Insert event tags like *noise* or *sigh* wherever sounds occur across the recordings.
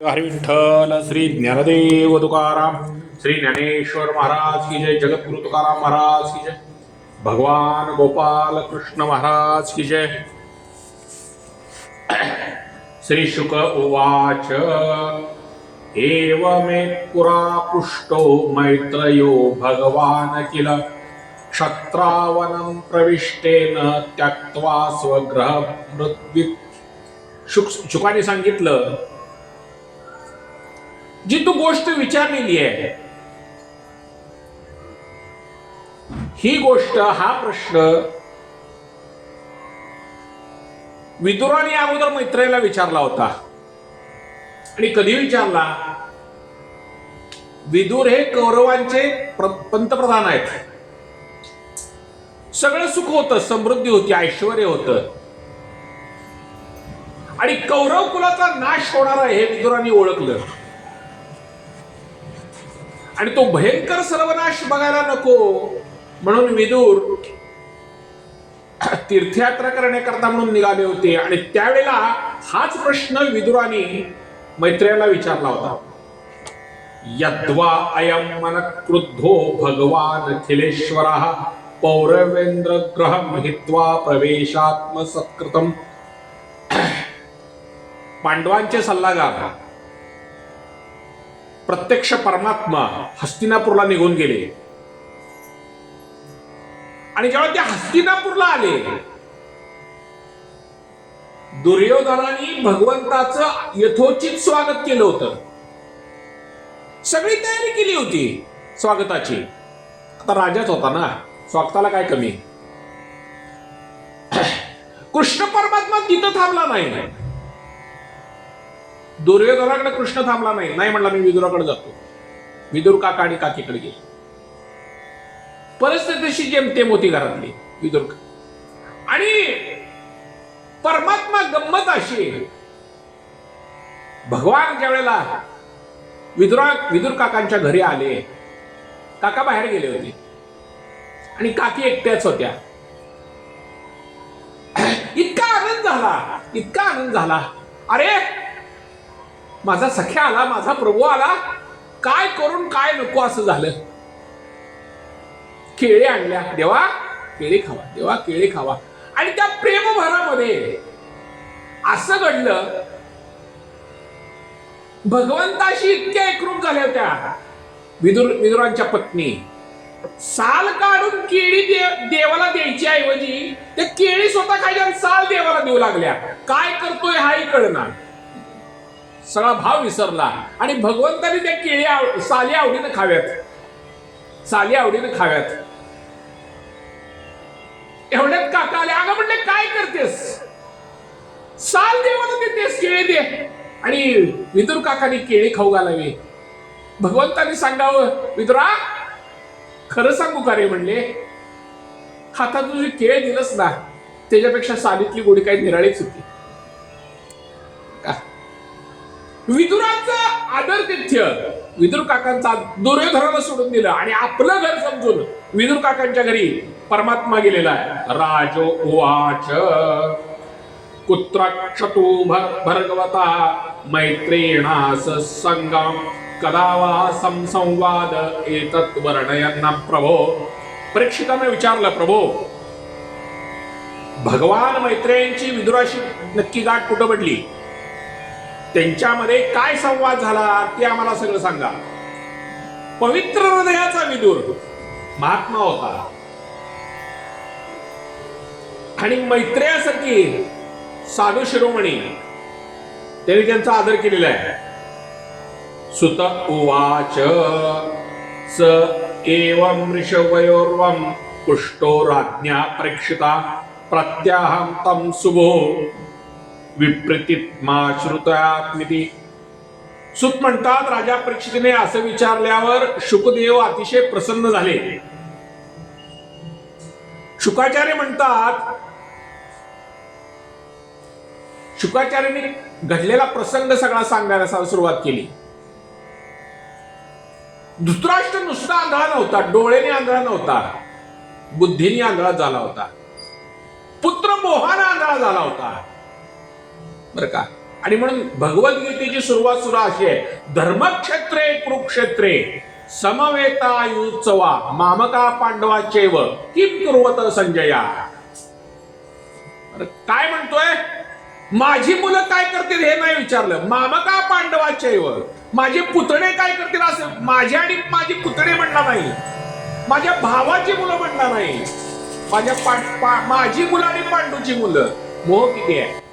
हरी विठ्ठल श्री ज्ञानदेव तुकाराम श्री ज्ञानेश्वर महाराज की जय जगद्गुरु तुकाराम महाराज की जय भगवान गोपाल कृष्ण महाराज की जय। श्री शुक उवाच एवमे पुरा पृष्टो मैत्रयो भगवान किल क्षत्रावनं प्रविष्टेन त्यक्त्वा स्वग्रह मृत्यू शुक शुकाने सांगितलं जी तू गोष्ट विचारलेली आहे. ही गोष्ट हा प्रश्न विदुराने अगोदर मैत्रेला विचारला होता. आणि कधी विचारला? विदुर हे कौरवांचे पंतप्रधान आहेत. सगळं सुख होतं समृद्धी होती ऐश्वर होतं. आणि कौरव कुलाचा नाश होणार आहे हे विदुरांनी ओळखलं. आणि तो भयंकर सर्वनाश बघायला नको. म्हणून विदूर तीर्थयात्रा करण्याकरता म्हणून निघाले होते. आणि त्यावेळेला हाच प्रश्न विदुराने मैत्रेयाला विचारला होता. यद्वा अयम मन क्रुद्धो भगवान अखिलेश्वर पौरवेंद्र ग्रह हित्वा प्रवेशात्म सत्कृतम पांडवांचे सल्लागार। प्रत्यक्ष परमात्मा हस्तिनापूरला निघून गेले. आणि जेव्हा ते हस्तिनापूरला आले दुर्योधनाने भगवंताचं यथोचित स्वागत केलं होतं. सगळी तयारी केली होती स्वागताची. आता राजाच होता ना स्वागताला काय कमी? *clears throat* कृष्ण परमात्मा तिथं थांबला नाही. दुर्योधनाकडे कृष्ण थांबला नाही. नाही म्हणला मी विदुराकडे जातो. विदुर काका आणि काकीकडे गेले. परिस्थितीशी जेमतेम होती घरातली विदुर. आणि परमात्मा गंमत अशी भगवान ज्या वेळेला विदुरा विदुर काकांच्या घरी आले काका बाहेर गेले होते. आणि काकी एकट्याच होत्या. इतका आनंद झाला इतका आनंद झाला. अरे माझा सख्या आला माझा प्रभू आला. काय करून काय नको असं झालं? केळे आणल्या. देवा केळी खावा देवा केळी खावा. आणि त्या प्रेमभरामध्ये असं घडलं भगवंताशी इतक्या एकरूप झाल्या होत्या. विदुर विदुरांच्या पत्नी. साल काढून केळी दे- देवाला द्यायची ऐवजी ते केळी स्वतः खायच्या साल देवाला देऊ लागल्या. काय करतोय हाही कळणार. सगळा भाव विसरला. आणि भगवंताने त्या केळी आव- साली आवडीनं खाव्यात. साली आवडीनं खाव्यात. एवढ्यात काका आले अगं म्हणले काय करतेस? साल देवाला देतेस केळी दे. आणि विदुर काकाने केळी खाऊ घालावी. भगवंताने सांगावं विदुरा खरं सांगू का रे? म्हणले. हातात तुझी केळ दिलंस ना. त्याच्यापेक्षा सालीतली गोडी काही निराळीच होती. विदुरांचा आदरतिथ्य विदुर काकांचा दुर्योधनाला सोडून दिलं आणि आपलं घर समजून विदुर काकांच्या घरी परमात्मा गेलेला आहे. राजो उवाच. कुत्रक्षतु भ- भर्गवता मैत्रेणास संगम. कदा वा संसंवाद एतत् वर्णयन्ना प्रभो. परीक्षितांना विचारलं प्रभो भगवान मैत्रेयांची विदुराशी नक्की गाठ कुठं पडली? त्यांच्यामध्ये काय संवाद झाला ते आम्हाला सगळं सांगा. पवित्र हृदयाचा विदुर. महात्मा होता. आणि मैत्रेयासारखी साधू शिरोमणी त्यांनी त्यांचा आदर केलेला आहे. सुत उवाच स एवं ऋषवयोर्वं पुष्टो राज्ञा प्रेक्षिता प्रत्याहं तं सुभो। विप्रतित्मा श्रुतयात्मिती सुत म्हणतात राजा परीक्षितने असं विचारल्यावर शुकदेव अतिशय प्रसन्न झाले. शुकाचार्य म्हणतात शुकाचार्याने घडलेला प्रसंग सगळा सांगण्यास सुरुवात केली. धृतराष्ट्र नुसता आंधळा नव्हता डोळेने आंधळा नव्हता बुद्धीने आंधळा झाला होता. पुत्र मोहाने आंधळा झाला होता. बरं का? आणि म्हणून भगवद्गीतेची सुरुवात सुद्धा अशी आहे. धर्मक्षेत्रे कुरुक्षेत्रे समवेतायुत्सवा मामका पांडवाचेव किम कुर्वत संजया? काय म्हणतोय? माझी मुलं काय करतील हे नाही विचारलं. मामका पांडवाचेव. माझे पुतणे काय करतील असं? माझे आणि माझी पुतणे म्हणणार नाही. माझ्या भावाची मुलं म्हणणार नाही. माझ्या पा- पा- माझी मुलं आणि पांडूची मुलं. मोह किती आहे?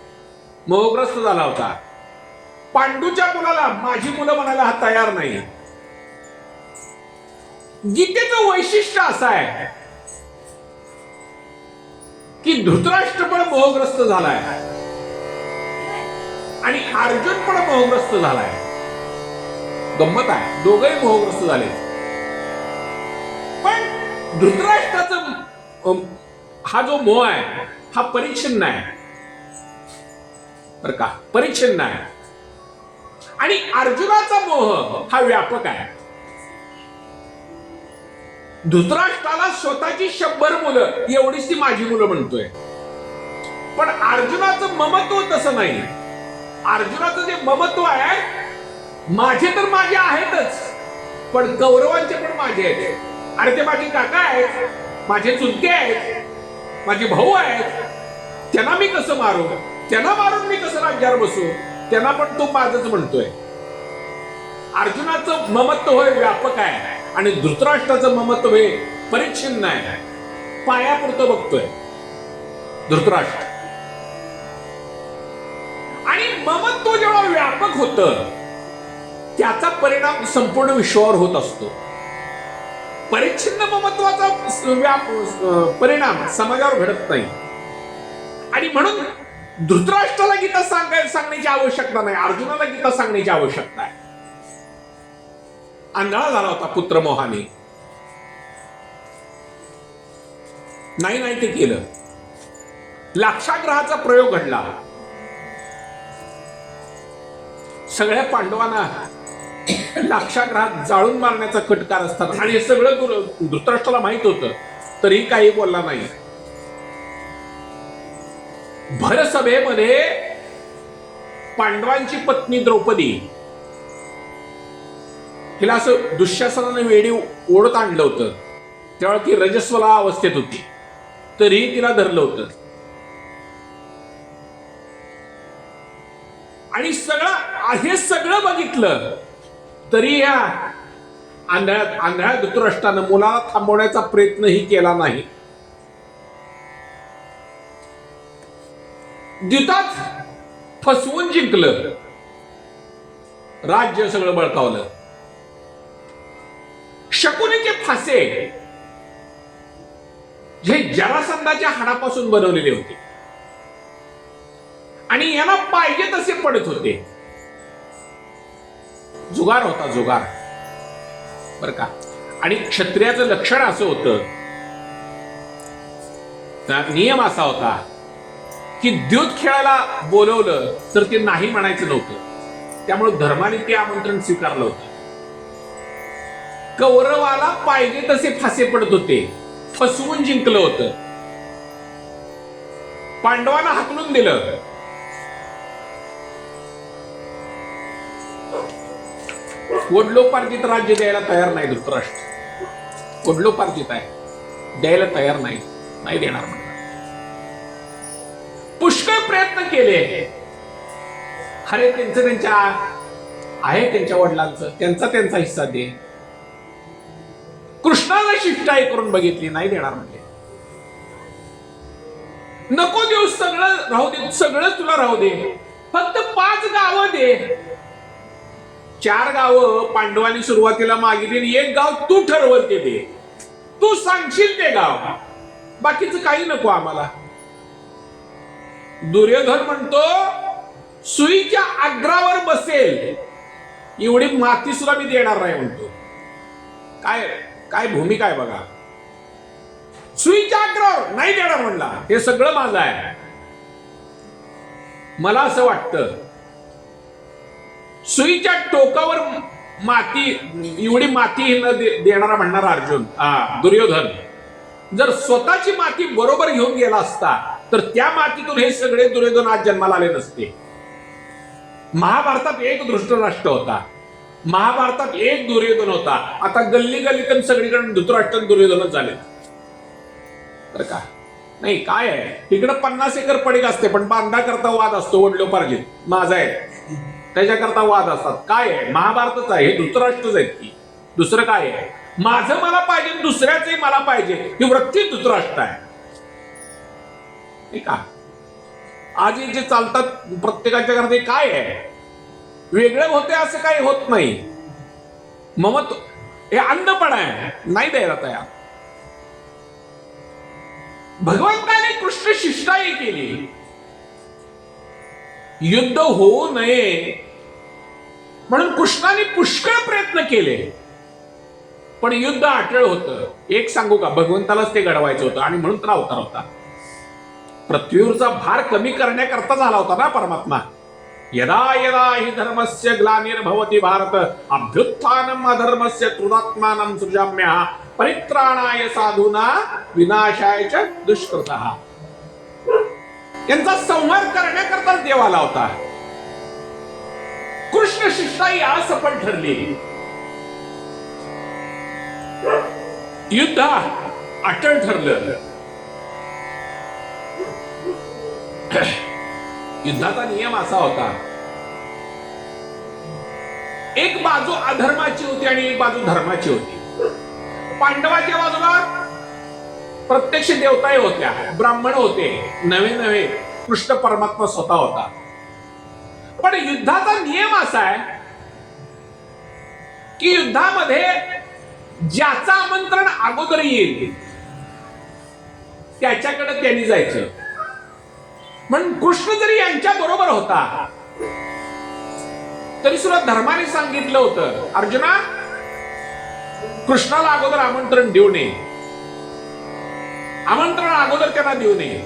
मोहग्रस्त झाला होता. पांडूच्या मुलाला माझी मुलं म्हणायला हा तयार नाही. गीतेचं वैशिष्ट्य असं आहे की धृतराष्ट्र पण मोहग्रस्त झालाय. आणि अर्जुन पण मोहग्रस्त झालाय. गंमत आहे दोघंही मोहग्रस्त झाले. पण धृतराष्ट्राचं हा जो मोह आहे हा परीक्षण नाही बरं का? परिच्छिन्न आहे आणि अर्जुनाचा मोह हा व्यापक आहे. धृतराष्ट्राला स्वतःची शंभर मुलं एवढीच ती माझी मुलं म्हणतोय. पण अर्जुनाचं ममत्व तसं नाही. अर्जुनाचं जे ममत्व आहे माझे तर माझे आहेतच पण गौरवांचे पण माझे आहेत. आणि ते माझे काका आहेत माझे चुलते आहेत माझे भाऊ आहेत त्यांना मी कसं मारू? त्यांना मारून मी कसं राज्यावर बसू? त्यांना पण तो माझच म्हणतोय. अर्जुनाचं ममत्व होय व्यापक आहे आणि धृतराष्ट्राचं ममत्व हे परिच्छिन्न आहे. पायापुरतं बघतोय. धृतराष्ट्र. आणि ममत्व जेव्हा व्यापक होत त्याचा परिणाम संपूर्ण विश्वावर होत असतो. परिच्छिन्न ममत्वाचा व्याप परिणाम समाजावर घडत नाही. आणि म्हणून धृतराष्ट्राला गीता सांगायला सांगण्याची आवश्यकता नाही. अर्जुनाला गीता सांगण्याची आवश्यकता आहे. आंधळा झाला होता पुत्र मोहाने. नाही नाही ते केलं. लाक्षाग्रहाचा प्रयोग घडला. सगळ्या पांडवांना लाक्षाग्रहात जाळून मारण्याचा कटकार असतात. आणि हे सगळं धृतराष्ट्राला माहीत होतं. तरी काही बोलला नाही. भरसभेमध्ये पांडवांची पत्नी द्रौपदी. तिला असं दुःशासनाने वेडी ओढत आणलं होतं. तेव्हा ती रजस्वला अवस्थेत होती. तरीही तिला धरलं होतं. आणि सगळं हे सगळं बघितलं तरी या आंधळ्यात आंधळ्या धृतराष्ट्रानं मुलाला थांबवण्याचा प्रयत्नही केला नाही. द्वितात फसवून जिंकलं. राज्य सगळं बळकावलं. शकुनीचे फासे हे जरासंधाच्या हाडापासून बनवलेले होते. आणि यांना पाहिजे तसे पडत होते. जुगार होता जुगार. बर का? आणि क्षत्रियाचं लक्षण असं होतं. नियम असा होता की द्यूत खेळायला बोलवलं तर ते नाही म्हणायचं नव्हतं. त्यामुळे धर्माने ते आमंत्रण स्वीकारलं होतं. कौरवाला पाहिजे तसे फासे पडत होते. फसवून जिंकलं होतं. पांडवांना हाकलून दिलं. वडलोपार्जित राज्य द्यायला तयार नाही धृतराष्ट्र. वडलोपार्जित आहे. द्यायला तयार नाही. नाही देणार म्हणजे पुष्कळ प्रयत्न केले. अरे त्यांचं त्यांच्या आहे त्यांच्या वडिलांचं. त्यांचा त्यांचा हिस्सा दे. कृष्णाला शिष्टाई करून बघितली नाही देणार म्हणजे नको देऊ सगळं राहू दे सगळं तुला राहू दे. फक्त पाच गावं दे. चार गावं पांडवांनी सुरुवातीला मागितली एक गाव तू ठरवल ते दे. तू सांगशील ते गाव. बाकीचं काही नको आम्हाला. दुर्योधन म्हणतो सुईच्या अग्रावर बसेल. एवढी माती सुद्धा मी देणार नाही म्हणतो. काय काय भूमिका आहे बघा. सुईच्या अग्रावर नाही देणार म्हणला. हे सगळं माझं आहे. मला असं वाटतं सुईच्या टोकावर माती एवढी माती न दे- देणारा म्हणणार अर्जुन हा दुर्योधन. जर स्वतःची माती बरोबर घेऊन गेला असता तर त्या मातीतून हे सगळे दुर्योधन आज जन्माला आले नसते. महाभारतात एक धृष्टराष्ट्र होता. महाभारतात एक दुर्योधन होता. आता गल्ली गल्लीतून सगळीकडे धृतराष्ट्र दुर्योधनच झाले. तर का? नाही काय आहे? तिकडे पन्नास एकर पडीक असते पण बांधा करता वाद असतो वडलो पार्जित माझा आहे. त्याच्याकरता वाद असतात. काय आहे? महाभारतच आहे हे धृतराष्ट्रच आहेत की. दुसरं काय आहे? माझं मला पाहिजे दुसऱ्याचंही मला पाहिजे. ही वृत्ती धृतराष्ट्र आहे. नाही का आज जे चालतात प्रत्येकाच्या घरात हे काय आहे? वेगळं होते असं काही होत नाही. ममत हे अंधपणा आहे. नाही द्यायला तयार. भगवंताने कृष्ण शिष्टाई केली. युद्ध होऊ नये. म्हणून कृष्णाने पुष्कळ प्रयत्न केले. पण युद्ध आटळ होतं. एक सांगू का? भगवंतालाच ते घडवायचं होतं आणि म्हणून तर अवतार होता. पृथ्वीवरचा भार कमी करण्याकरता झाला होता ना परमात्मा. यदा यदा हि धर्मस्य ग्लानिर्भवती भारत अभ्युत्थानम अधर्मस्य तृणात्मानं सृजाम्यः परित्राणाय साधूना विनाशाय च दुष्कृतः. यांचा संहार करण्याकरताच देव आला होता. कृष्ण शिष्टाई असफल ठरली. युद्ध अटळ ठरलं. *coughs* युद्धाचा नियम असा होता. एक बाजू अधर्माची होती आणि एक बाजू धर्माची होती. पांडवाच्या बाजूला प्रत्यक्ष देवताही होत्या ब्राह्मण होते नवे नवे कृष्ण परमात्मा स्वतः होता. पण युद्धाचा नियम असा आहे की युद्धामध्ये ज्याचं आमंत्रण अगोदर येईल त्याच्याकडे त्यांनी जायचं. म्हणून कृष्ण जरी यांच्या बरोबर होता तरी सुद्धा धर्माने सांगितलं होतं अर्जुना कृष्णाला अगोदर आमंत्रण देऊ नये. आमंत्रण अगोदर त्यांना देऊ नये.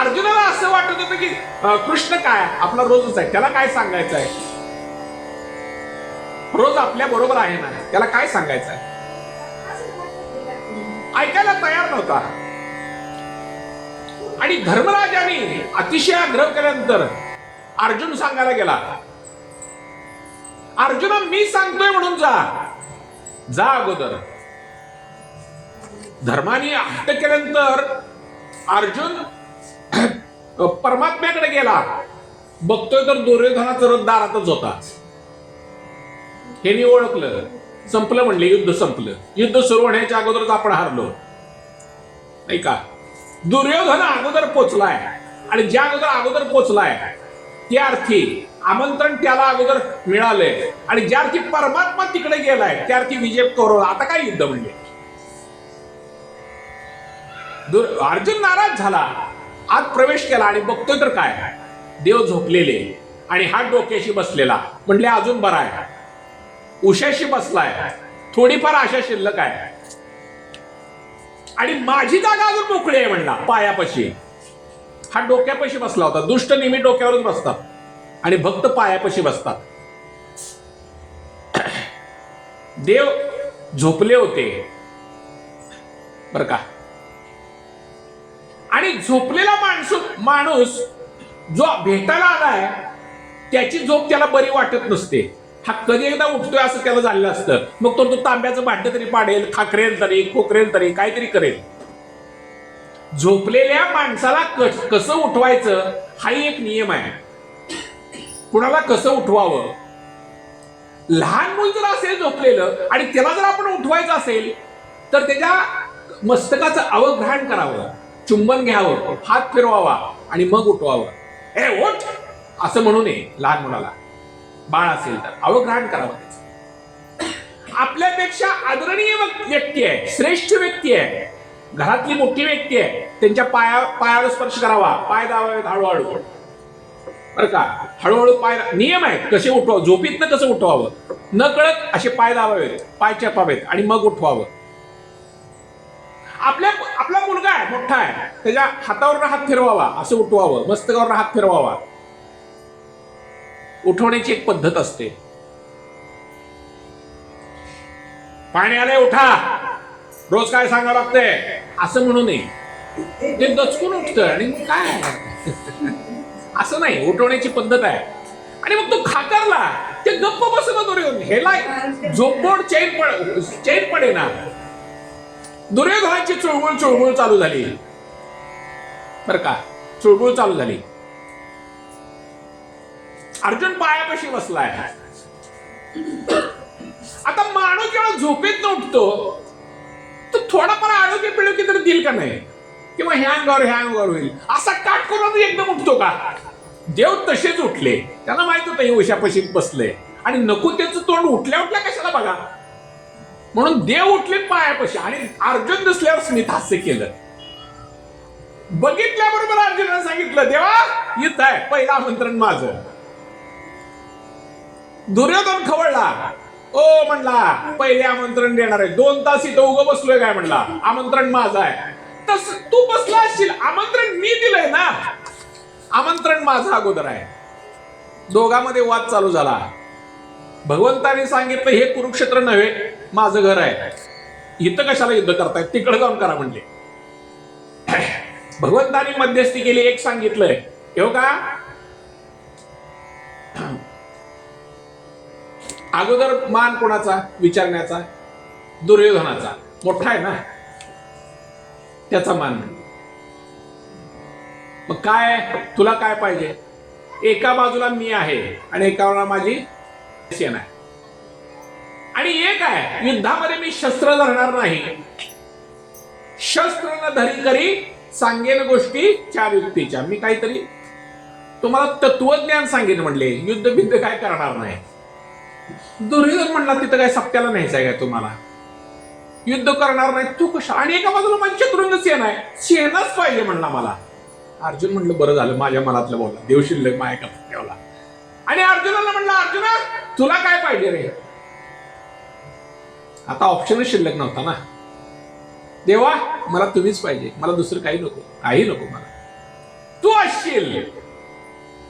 अर्जुनाला असं वाटत होतं की कृष्ण काय? आपला रोजच आहे. त्याला काय सांगायचं आहे? रोज आपल्या बरोबर आहे ना? त्याला काय सांगायचं आहे? ऐकायला तयार नव्हता. आणि धर्मराजाने अतिशय आग्रह केल्यानंतर अर्जुन सांगायला गेला अर्जुना मी सांगतोय म्हणून जा. जा अगोदर. धर्माने हट्ट केल्यानंतर अर्जुन *clears throat* परमात्म्याकडे गेला. बघतोय तर दुर्योधनाचा रथ दारातच होता. हे मी ओळखलं. संपलं म्हणले युद्ध संपलं. युद्ध सुरू होण्याच्या अगोदरच आपण हारलो. नाही का? दुर्योधन अगोदर पोचलाय. आणि ज्या अगोदर अगोदर पोचलाय त्या अर्थी आमंत्रण त्याला अगोदर मिळालंय. आणि ज्या अर्थी परमात्मा तिकडे गेलाय त्या अर्थी विजय करो आता काय युद्ध म्हणले दुर- अर्जुन नाराज झाला. आत प्रवेश केला आणि बघतोय तर काय? देव झोपलेले आणि हा डोक्याशी बसलेला. म्हणले अजून बरा आहे. उशाशी बसलाय. थोडीफार आशा शिल्लक आहे. आणि माझी जागा अजून मोकळी आहे म्हणला पायापाशी. हा डोक्यापाशी बसला होता. दुष्ट नेहमी डोक्यावरच बसतात. आणि भक्त पायापाशी बसतात. देव झोपले होते. बर का? आणि झोपलेला माणसू माणूस जो भेटायला आलाय त्याची झोप त्याला बरी वाटत नसते. हा कधी एकदा उठतोय असं त्याला झालेलं असतं. मग तो तो तांब्याचं भांड तरी पाडेल खाकरेल तरी खोकरेल तरी काहीतरी करेल. झोपलेल्या माणसाला कस- कसं उठवायचं हाही एक नियम आहे. कुणाला कसं उठवावं? लहान मूल जर असेल झोपलेलं आणि त्याला जर आपण उठवायचं असेल तर त्याच्या मस्तकाचं अवग्रहण करावं चुंबन घ्यावं हात फिरवावा आणि मग उठवावं. ए उठ! असं म्हणू नये लहान मुलाला. बाळ असेल तर. अवग्रहण करावं त्याचं आपल्यापेक्षा आदरणीय व्यक्ती आहे श्रेष्ठ व्यक्ती आहे. घरातली मोठी व्यक्ती आहे. त्यांच्या पाया पायावर स्पर्श करावा. पाय दावावेत हळूहळू. बरं का? हळूहळू पाय नियम आहेत. कसे उठवा झोपीतनं कसं उठवावं? न कळत असे पाय दावावेत पाय चपावेत आणि मग उठवावं. आपल्या आपला मुलगा आहे मोठा आहे. त्याच्या हातावर हात फिरवावा असं उठवावं. मस्तकावर हात फिरवावा. उठवण्याची एक पद्धत असते. पाणी आले उठा. रोज काय सांगावं लागतंय असं म्हणू नये. ते दचकून उठतं आणि मग काय? असं नाही उठवण्याची पद्धत आहे. आणि मग तो खाकारला ते गप्प बसत दुर्योधन. हेला झोपबोड चैन पड चैन पडे ना. दुर्योधनाची चुळबुळ चुळबुळ चालू झाली. बर का चुळबुळ चालू झाली. अर्जुन पायापाशी बसलाय. आता माणूस जेव्हा झोपेत उठतो तर थोडाफार आरोग्य पिळोगी तर देईल का नाही? किंवा ह्या अंगावर ह्या अंगावर होईल. असा काट करून एकदम उठतो का? देव तसेच उठले. त्यांना माहीत होतं हे उशापाशी बसले आणि नको त्याचं तोंड उठल्या उठल्या कशाला बघा? म्हणून देव उठले पायापाशी आणि अर्जुन दिसल्यावर स्मित हास्य केलं. बघितल्याबरोबर अर्जुनाने सांगितलं देवा येत आहे पहिलं आमंत्रण माझं. दुर्योधन खवळला. ओ म्हणला पहिले आमंत्रण देणार आहे. दोन तास इथं उगं बसलोय काय म्हणला? आमंत्रण माझं आहे. तस तू बसला असशील. आमंत्रण मी दिलंय ना. आमंत्रण माझं अगोदर आहे. दोघांमध्ये वाद चालू झाला. भगवंताने सांगितलं हे कुरुक्षेत्र नव्हे माझं घर आहे. इथं कशाला युद्ध करताय तिकडे जाऊन करा म्हणले. भगवंतानी मध्यस्थी केली एक सांगितलंय. हो का? अगोदर मान कोणाचा? विचारण्याचा? दुर्योधनाचा. मोठा आहे ना? त्याचा मान मग काय? तुला काय पाहिजे? एका बाजूला मी आहे आणि एका बाजूला माझी सेना आहे. आणि एक आहे युद्धामध्ये मी शस्त्र धरणार नाही. शस्त्र न धरी करी सांगेन गोष्टी चार युक्तीच्या. मी काहीतरी तुम्हाला तत्वज्ञान सांगेन म्हणले. युद्ध बिद्ध काय करणार नाही? दुर्योधन म्हणला तिथं काय सत्याला न्यायचं आहे काय तुम्हाला? युद्ध करणार नाही तू कशा आणि एका बाजूला माझी चतुरंग सेना आहे. सेनाच पाहिजे म्हणला मला. अर्जुन म्हणलं बरं झालं माझ्या मनातलं बोला. देव शिल्लक माया एका ठेवला. आणि अर्जुनाला म्हणलं अर्जुना तुला काय पाहिजे रे? आता ऑप्शनच शिल्लक नव्हता ना. देवा मला तुम्हीच पाहिजे. मला दुसरं काही नको. काही नको मला. तू असशील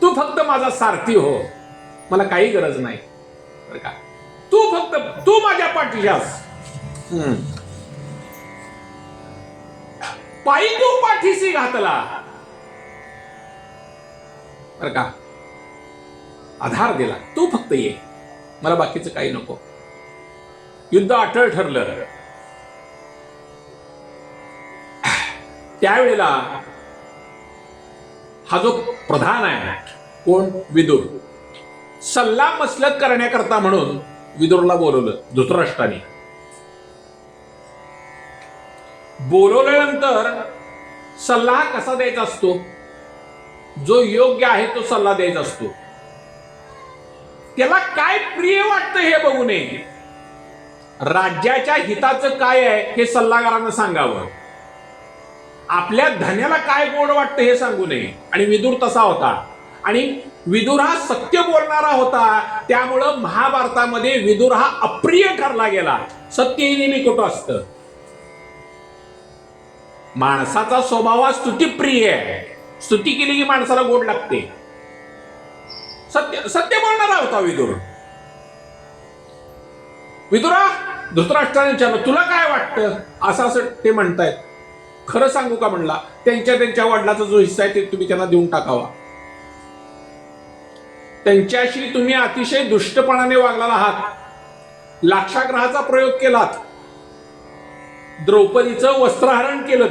तू फक्त माझा सारथी हो. मला काही गरज नाही. बरं का. तू फक्त तू माझ्या पाठीशी हम्म. पायी तू पाठीशी घातला. बरं का. आधार दिला. तू फक्त ये. मला बाकीचं काही नको. युद्ध अटळ ठरलं. त्यावेळेला हा जो प्रधान आहे कोण? विदुर. सल्ला मसलत करण्याकरता म्हणून विदुरला बोलवलं धृतराष्ट्राने बोलवल्यानंतर सल्ला कसा द्यायचा असतो? जो योग्य आहे तो सल्ला द्यायचा असतो. त्याला काय प्रिय वाटतं हे बघू नये. राज्याच्या हिताचं काय आहे हे सल्लागारांना सांगावं. आपल्या धन्याला काय गोड वाटतं हे सांगू नये. आणि विदूर तसा होता. आणि विदुर हा सत्य बोलणारा होता. त्यामुळं महाभारतामध्ये विदुर हा अप्रिय ठरला गेला. सत्य नेहमी कुठं असतं? माणसाचा स्वभाव हा स्तुतीप्रिय आहे. स्तुती केली की माणसाला गोड लागते. सत्य सत्य बोलणारा होता विदुर. विदुरा धृतराष्ट्राने विचारलं तुला काय वाटतं? असं असं ते म्हणतायत. खरं सांगू का म्हणला? त्यांच्या त्यांच्या वडिलाचा जो हिस्सा आहे ते तुम्ही त्यांना देऊन टाकावा. त्यांच्याशी तुम्ही अतिशय दुष्टपणाने वागलेला आहात. लाक्षाग्रहाचा प्रयोग केलात. द्रौपदीचं वस्त्रहरण केलं.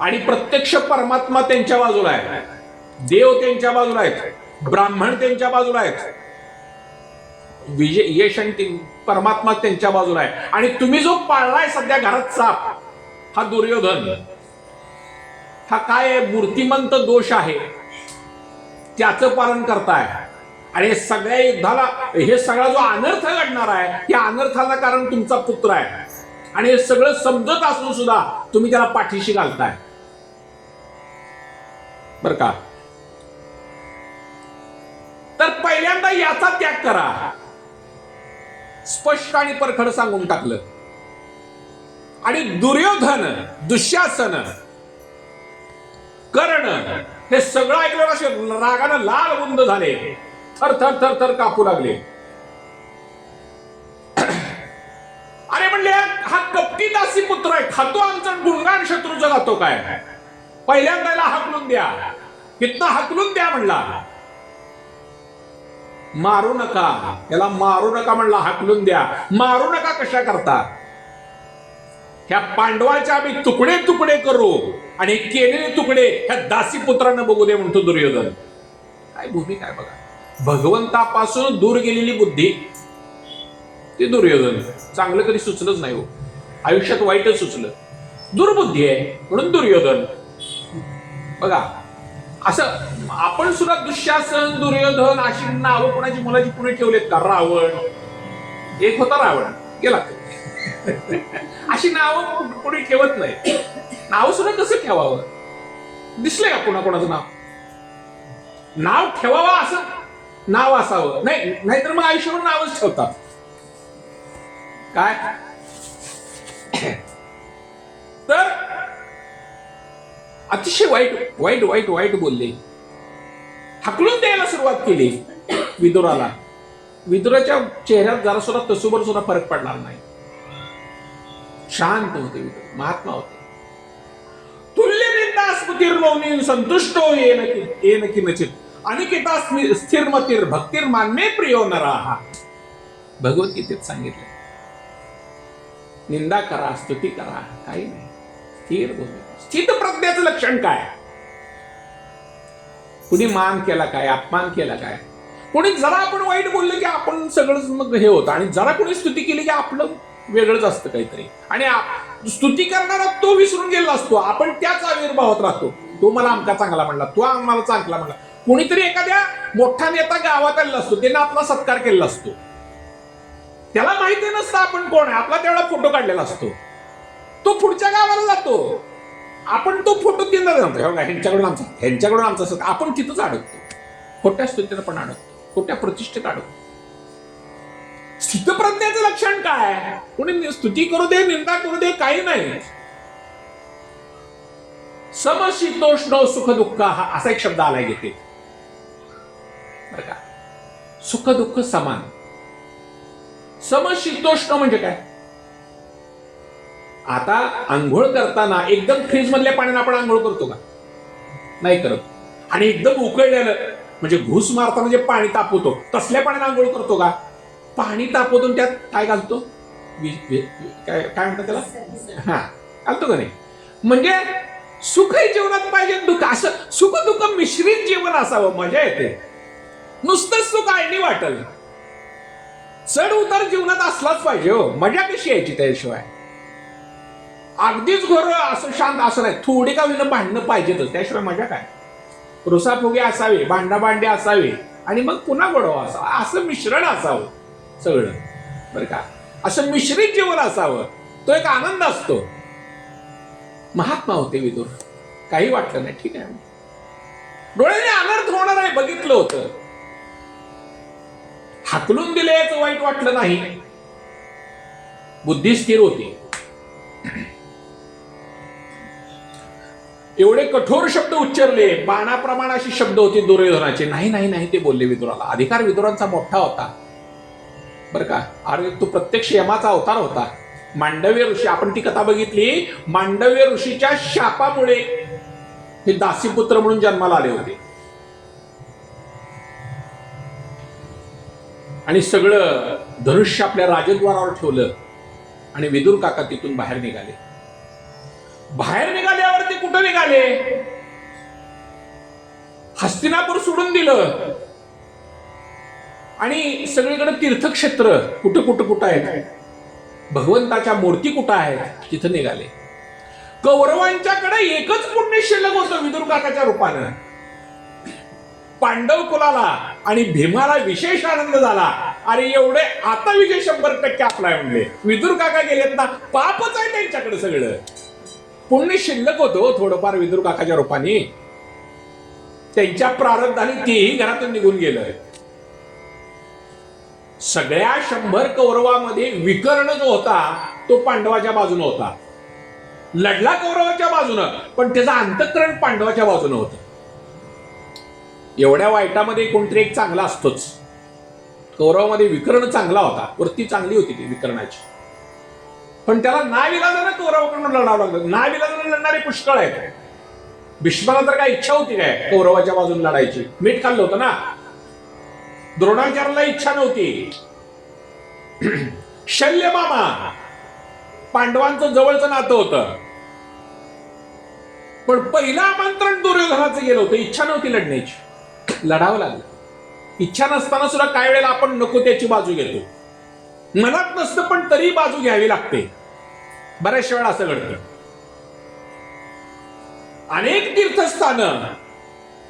आणि प्रत्यक्ष परमात्मा त्यांच्या बाजूला आहे देव त्यांच्या बाजूला आहेत. ब्राह्मण त्यांच्या बाजूला आहेत. विजय यश आणि परमात्मा त्यांच्या बाजूला आहे. आणि तुम्ही जो पाळलाय सध्या घरात साप हा दुर्योधन. हा काय मूर्तिमंत दोष आहे. त्याचं पालन करताय. आणि सगळ्या युद्धाला हे सगळा जो अनर्थ घडणार आहे या अनर्थाला कारण तुमचा पुत्र आहे. आणि हे सगळं समजत असून सुद्धा तुम्ही त्याला पाठीशी घालताय. बर का? तर पहिल्यांदा याचा त्याग करा. स्पष्ट आणि परखड सांगून टाकलं. आणि दुर्योधन दुःशासन कर्ण. हे सगळं ऐकलं असे रागानं लाल बुंद झाले. थर थर थर थर कापू लागले. *clears throat* अरे म्हणले हा कपटी दासी पुत्र आहे. खातो आमचा गुणगान शत्रूचा जातो काय? पहिल्यांदा याला हाकलून द्या. कितना हाकलून द्या म्हणला. मारू नका. याला मारू नका म्हणला हाकलून द्या. मारू नका कशा करता? ह्या पांडवाच्या आम्ही तुकडे तुकडे करू. आणि केलेले तुकडे ह्या दासी पुत्रांना बघू दे म्हणतो दुर्योधन. काय भूमिका आहे बघा? भगवंतापासून दूर गेलेली बुद्धी. ते दुर्योधन चांगलं कधी सुचलंच नाही हो. आयुष्यात वाईटच सुचलं. दुर्बुद्धी आहे म्हणून दुर्योधन. बघा असं आपण सुद्धा दुःशासन दुर्योधन अशी नावं कोणाची मुलाची पुढे ठेवलेत का? रावण. एक होता रावण. गेला *laughs* अशी नावं कोणी ठेवत नाही. नाव सुद्धा कसं ठेवावं. दिसलंय का कोणाकोणाचं नाव? नाव ठेवावं असं? नाव असावं. नाही नाहीतर मग आयुष्यावर नावच ठेवतात. काय? *coughs* तर अतिशय वाईट वाईट वाईट वाईट बोलले. हकलून द्यायला सुरुवात केली. विदुराला. विदुराच्या चेहऱ्यात जरा सुद्धा तसुबर सुद्धा फरक पडणार नाही. शांत होते महात्मा होते. तुल्य निंदा स्मृतिर्मौनी संतुष्टो येन कि- येन किंचित अनिकेता स्मि- स्थिरमतीर भक्तीर मान्मे प्रियो नरा. नराहा भगवद्गीतेत सांगितलं. निंदा करा स्तुती करा काही नाही. स्थिर स्थित प्रज्ञाचं लक्षण काय? कुणी मान केला काय अपमान केला काय? कोणी जरा आपण वाईट बोललं की आपण सगळंच मग हे होतं. आणि जरा कोणी स्तुती केली की आपलं वेगळंच असतं काहीतरी. आणि स्तुती करणारा तो विसरून गेला असतो. आपण त्याच आविर्भावात राहतो. तो मला आमका चांगला म्हणला तो आम्हाला चांगला म्हणला. कोणीतरी एखाद्या मोठा नेता गावात आलेला असतो. त्याने आपला सत्कार केलेला असतो. त्याला माहिती नसतं आपण कोण आहे. आपला तेवढा फोटो काढलेला असतो. तो पुढच्या गावाला जातो. आपण तो फोटो तिथं जातो हे बघा, ह्यांच्याकडून आमचा ह्यांच्याकडून आमचा आपण तिथंच अडकतो. खोट्या स्तुतीनं पण अडकतो. खोट्या प्रतिष्ठेत अडकतो. स्थितप्रज्ञाचं लक्षण काय कोणी स्तुती करू दे निंदा करू दे काही नाही. समशीतोष्ण सुख दुःख हा असा एक शब्द आलाय घेते बरं का? सुख दुःख समान. समशीतोष्ण म्हणजे काय? आता आंघोळ करताना एकदम फ्रीज मधल्या पाण्याने आपण आंघोळ करतो का? नाही करत. आणि एकदम उकळलेलं म्हणजे घुस मारताना जे पाणी तापवतो तसल्या पाण्याने आंघोळ करतो का? पाणी तापवतून त्यात काय घालतो? काय काय म्हणतात त्याला? हा घालतो का नाही? म्हणजे सुखही जीवनात पाहिजे दुःख. असं सुख दुःख मिश्रित जीवन असावं मजा येते. नुसतंच सुख आळणी वाटल. चढ उतार जीवनात असलाच पाहिजे हो. मजा कशी यायची त्याशिवाय? अगदीच घर असं शांत असं नाही. थोडी का विनं भांडणं पाहिजेतच. त्याशिवाय मजा काय? रुसाफुगे असावे भांडाभांडे असावे आणि मग पुन्हा गोडवा असावा असं मिश्रण असावं. सगळं बरं का? असं मिश्रित जीवन असावं. तो एक आनंद असतो. महात्मा होते विदुर. काही वाटलं नाही ठीक आहे. डोळ्याने अनर्थ होणार आहे बघितलं होतं. हाकलून दिले याचं वाईट वाटलं नाही. बुद्धी स्थिर होती. एवढे कठोर शब्द उच्चारले बाणाप्रमाणे अशी शब्द होते दुर्योधनाचे. नाही नाही नाही ते बोलले विदुराला. अधिकार विदुरांचा मोठा होता. बरं का? अरे तो प्रत्यक्ष यमाचा अवतार होता. मांडव्य ऋषी आपण ती कथा बघितली. मांडव्य ऋषीच्या शापामुळे हे दासीपुत्र म्हणून जन्माला आले होते. आणि सगळं धनुष्य आपल्या राजद्वारावर ठेवलं आणि विदुर काका तिथून बाहेर निघाले. बाहेर निघाल्यावर ते कुठं निघाले? हस्तिनापूर सोडून दिलं. आणि सगळीकडे तीर्थक्षेत्र कुठं कुठं कुठं आहेत? भगवंताच्या मूर्ती कुठं आहेत? तिथं निघाले. कौरवांच्याकडे एकच पुण्य शिल्लक होतं विदुर काकाच्या रूपानं. पांडव कुलाला आणि भीमाला विशेष आनंद झाला. अरे एवढे आता विजय शंभर टक्के आपलाय म्हणले. विदुर काका गेलेत ना पापच आहे त्यांच्याकडे सगळं. पुण्य शिल्लक होतो थोडंफार विदुर काकाच्या रूपाने. त्यांच्या प्रारब्धाने तेही घरातून निघून गेलं. सगळ्या शंभर कौरवामध्ये विकर्ण जो होता तो पांडवाच्या बाजूने होता. लढला कौरवाच्या बाजूनं पण त्याचं अंतकरण पांडवाच्या बाजूनं होतं. एवढ्या वाईटामध्ये कोणतरी एक चांगला असतोच. कौरवामध्ये विकर्ण चांगला होता. वरती चांगली होती ती विकर्णाची. पण त्याला नाविलाजानं कौरवाकडून लढावं लागलं. नाविलाजानं लढणारे पुष्कळ आहेत. भीष्माला तर काय इच्छा होती काय कौरवाच्या बाजून लढायची? मीठ खाल्लं होतं ना? द्रोणाचार्याला इच्छा नव्हती. *clears throat* शल्य मामा. पांडवांचं जवळचं नातं होतं. पण पहिलं आमंत्रण दुर्योधनाचं गेलं होतं. इच्छा नव्हती लढण्याची. लढावं लागलं. इच्छा नसताना सुद्धा काय वेळेला आपण नको त्याची बाजू घेतो. मनात नसतं पण तरी बाजू घ्यावी लागते. बऱ्याचशा वेळा असं घडतं. अनेक तीर्थस्थानं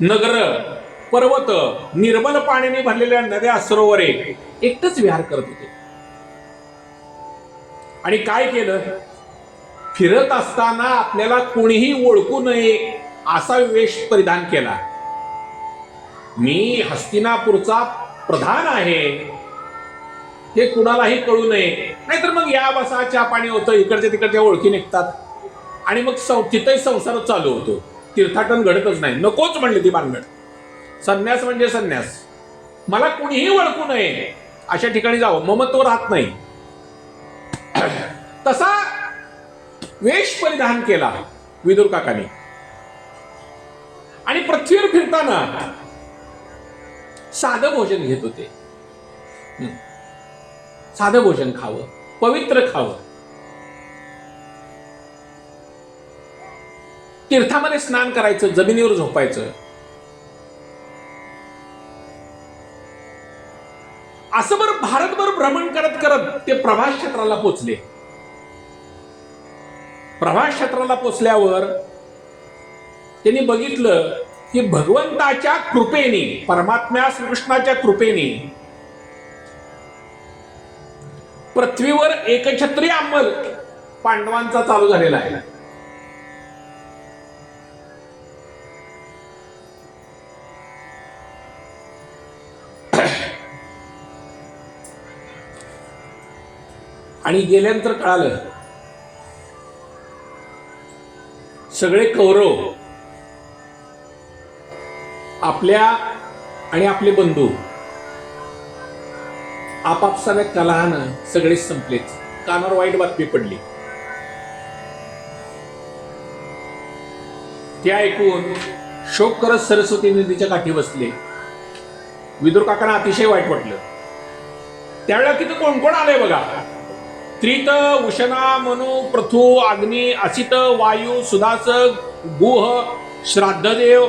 नगर पर्वत निर्मल पाण्याने भरलेल्या नद्या सरोवरे एकटच विहार करत होते. आणि काय केलं? फिरत असताना आपल्याला कोणीही ओळखू नये असा वेश परिधान केला. मी हस्तिनापूरचा प्रधान आहे. हे कुणालाही कळू नये. नाहीतर मग या बसा चहा पाणी होतं इकडच्या तिकडच्या ओळखी निघतात. आणि मग सं- तिथंही संसार चालू होतो. तीर्थाटन घडतच नाही. नकोच म्हणले ती बांधगड संन्यास म्हणजे संन्यास. मला कुणीही ओळखू नये अशा ठिकाणी जावं. ममत्व राहत नाही. *clears throat* तसा वेश परिधान केला विदुर काकाने. आणि पृथ्वीवर फिरताना साधं भोजन घेत होते. साधं भोजन खावं पवित्र खावं. तीर्थामध्ये स्नान करायचं जमिनीवर झोपायचं. भ्रमण करत करत ते प्रभास क्षेत्राला पोचले. प्रभास क्षेत्राला पोचल्यावर त्यांनी बघितलं की भगवंताच्या कृपेने परमात्म्या श्रीकृष्णाच्या कृपेने पृथ्वीवर एकछत्री अंमल पांडवांचा चालू झालेला आहे. आणि गेल्यानंतर कळालं सगळे कौरव आपल्या आणि आपले बंधू आपापसाने कलहानं सगळे संपलेच कानावर वाईट बातमी पडली. ते ऐकून शोक करत सरस्वती नदीच्या काठी बसले. विदुर काकांना अतिशय वाईट वाटलं. त्यावेळेला तिथं कोण कोण आलंय बघा? त्रित उशना मनु पृथू अग्नी असित वायू सुधासक गुह श्राद्धदेव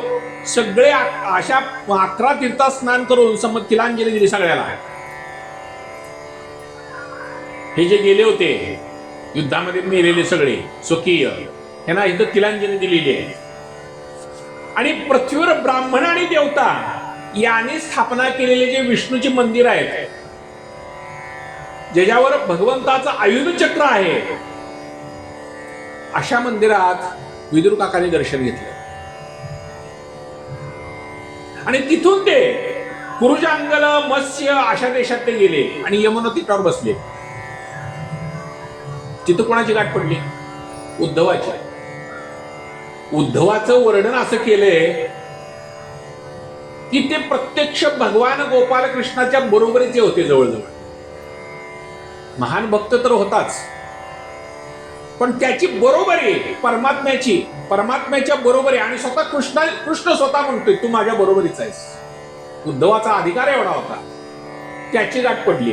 सगळे अशा अकरा तीर्थात स्नान करून समज तिलांजली दिली सगळ्याला. हे जे गेले होते युद्धामध्ये मेलेले सगळे स्वकीय यांना इथं तिलांजली दिलेली आहे. आणि पृथ्वीवर ब्राह्मण आणि देवता यांनी स्थापना केलेले जे विष्णूचे मंदिर आहेत ज्याच्यावर भगवंताचं आयुध चक्र आहे. अशा मंदिरात विदुर काकाने दर्शन घेतलं. आणि तिथून ते कुरुजांगल मत्स्य अशा देशात ते गेले आणि यमुना तिठावर बसले. तिथं कोणाची गाठ पडली? उद्धवाची. उद्धवाचं वर्णन असं केलंय की ते प्रत्यक्ष भगवान गोपाल कृष्णाच्या बरोबरीचे होते जवळजवळ. महान भक्त तर होताच. पण त्याची बरोबरी परमात्म्याची परमात्म्याच्या बरोबरी आणि स्वतः कृष्ण कृष्ण स्वतः म्हणतोय तू माझ्या बरोबरीचा आहेस. उद्धवाचा अधिकार एवढा होता. त्याची गाठ पडली